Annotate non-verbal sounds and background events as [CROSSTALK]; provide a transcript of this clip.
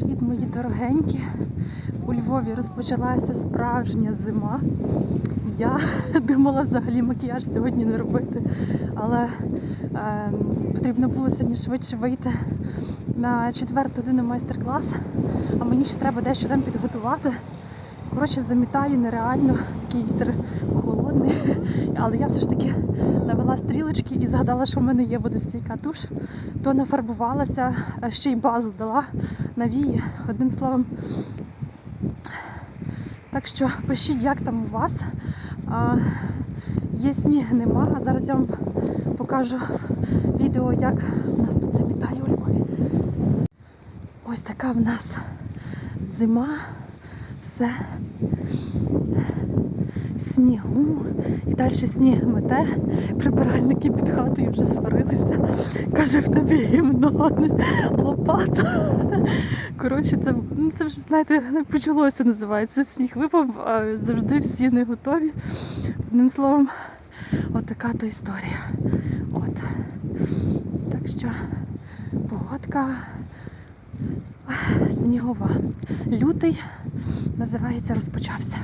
Привіт, мої дорогенькі. У Львові розпочалася справжня зима. Я [LAUGHS] думала взагалі макіяж сьогодні не робити, але е, потрібно було сьогодні швидше вийти на четверту годину майстер-клас, а мені ще треба дещо там підготувати. Коротше, замітаю нереально, такий вітер холодний. [LAUGHS] Але я все ж таки навела стрілочки і згадала, що в мене є водостійка туш, то нафарбувалася, ще й базу дала на вії. Одним словом. Так що пишіть, як там у вас. А, є сніг, нема. А зараз я вам покажу відео, як у нас тут замітає у Львові. Ось така в нас зима, все снігу. І далі сніг мете. Прибиральники під хатою вже сварилися. Каже, в тебе гімно, лопата. Коротше, це, ну, це вже, знаєте, почалося називається. Сніг випав, а завжди всі не готові. Одним словом, от така то історія. От. Так що погодка снігова. Лютий називається розпочався.